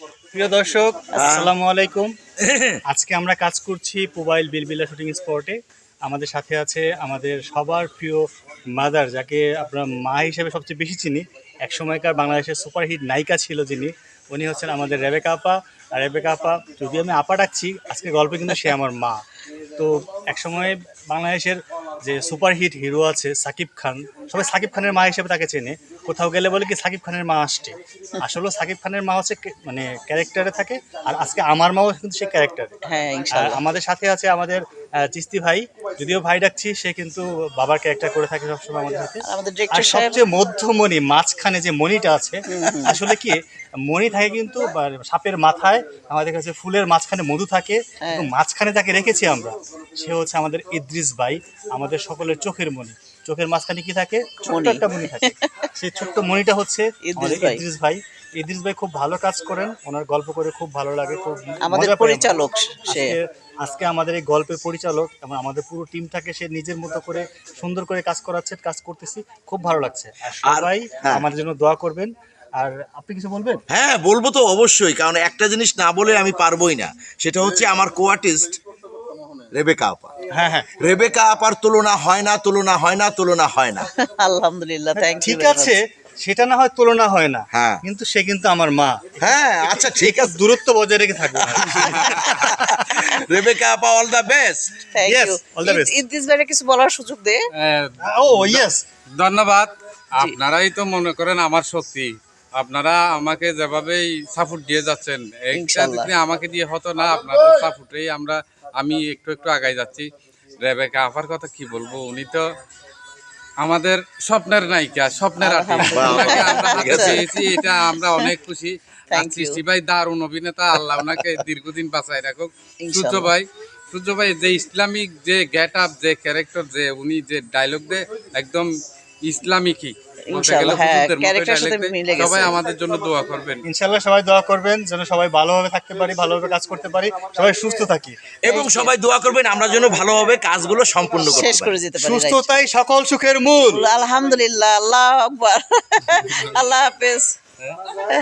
প্রিয় দর্শক আসসালামু আলাইকুম। আজকে আমরা কাজ করছি মোবাইল বিলবিলা শুটিং স্পটে। আমাদের সাথে আছে আমাদের সবার প্রিয় মাদার যাকে আমরা মা হিসেবে সবচেয়ে বেশি চিনি। এক সময়কার বাংলাদেশের সুপারহিট নায়িকা ছিল যিনি। উনি হচ্ছেন আমাদের রেবেকা আপা। আর রেবেকা আপা যদি আমি আপা ডাকছি আজকে গল্পে কিন্তু সে আমার মা। তো একসময় বাংলাদেশের যে সুপারহিট হিরো আছে সাকিব খান সবাই সাকিব খানের মা হিসেবে তাকে চেনে। কোথাও গেলে বলে কি সাকিব খানের মা আসছে। আসলে সাকিব খানের মা হচ্ছে মানে ক্যারেক্টারে থাকে আর আজকে আমার মাও কিন্তু সে ক্যারেক্টারে হ্যাঁ আমাদের সাথে আছে আমাদের চিস্তি ভাই যদিও ভাই ডাকছি সে কিন্তু বাবার ক্যারেক্টার করে থাকে সবসময় আমাদের সাথে। আর সবচেয়ে মধ্যমণি মাঝখানে যে মণিটা আছে আসলে কি মণি থাকে কিন্তু সাপের মাথায় আমাদের কাছে ফুলের মাঝখানে মধু থাকে হ্যাঁ। মাঝখানে তাকে রেখেছি আমরা। সে হচ্ছে আমাদের ইদ্রিস ভাই আমাদের সকলের চোখের মণি। চোখের মাঝখানে কি থাকে? ছোট্ট একটা মণি থাকে। সেই ছোট্ট মণিটা হচ্ছে ইদ্রিস ভাই। ইদ্রিস ভাই। খুব ভালো কাজ করেন। ওনার গল্প করে খুব ভালো লাগে খুব আমাদের আমরা। পরিচালক সে। আজকে আমাদের এই গল্পের পরিচালক এবং আমাদের পুরো টিমটাকে সে নিজের মতো করে সুন্দর করে কাজ করাচ্ছে কাজ করতেছি। খুব ভালো লাগছে। আর সবাই হ্যাঁ। আমাদের জন্য দোয়া করবেন। আর আপনি কিছু বলবেন? হ্যাঁ বলব তো অবশ্যই। কারণ একটা জিনিস না বলে আমি পারবোই না। সেটা হচ্ছে আমার কোয়ার্টিস্ট রেবেকা আপা। হ্যাঁ হ্যাঁ। রেবেকা আপার তুলনা হয় না তুলনা হয় না তুলনা হয় না। আলহামদুলিল্লাহ থ্যাংক ঠিক আছে সেটা না হয় তুলনা হয় না হ্যাঁ। কিন্তু সে কিন্তু আমার মা। হ্যাঁ আচ্ছা ঠিক আছে। দূরত্ব বজায় রেখে থাকবে। রেবেকা আপা all the best all the best. Idris কিছু বলার সুযোগ দে। ও ইয়েস ধন্যবাদ। আপনারাই তো মনে করেন আমার শক্তি। আপনারা আমাকে যেভাবেই সাপোর্ট দিয়ে যাচ্ছেন আমাকে দিয়ে হতো না আপনাদের সাপোর্টেই আমরা আমি একটু একটু আগাই যাচ্ছি। রেবেকা আপার কথা কি বলব? উনি তো আমাদের স্বপ্নের নায়িকা স্বপ্নের। পেয়েছি এটা আমরা অনেক খুশি। আর. সৃষ্টি ভাই দারুণ অভিনেতা আল্লাহ ওনাকে দীর্ঘদিন বাঁচায় রাখুক। সূর্য ভাই সূর্য ভাই যে ইসলামিক যে গেট আপ যে ক্যারেক্টার যে উনি যে ডায়লগ দে একদম ইসলামিকই। হ্যাঁ, হুজুরদের সাথে মিলে গেছে। সবাই আমাদের জন্য দোয়া করবেন। ইনশাল্লাহ সবাই দোয়া করবেন যেন সবাই ভালোভাবে থাকতে পারি ভালোভাবে কাজ করতে পারি সবাই সুস্থ থাকি। এবং সবাই দোয়া করবেন আমরা যেন ভালোভাবে কাজগুলো সম্পূর্ণ করতে শেষ করে যেতে পারি সুস্থতাই সকল সুখের মূল। আলহামদুলিল্লাহ আল্লাহ আকবার। আল্লাহ হাফেজ।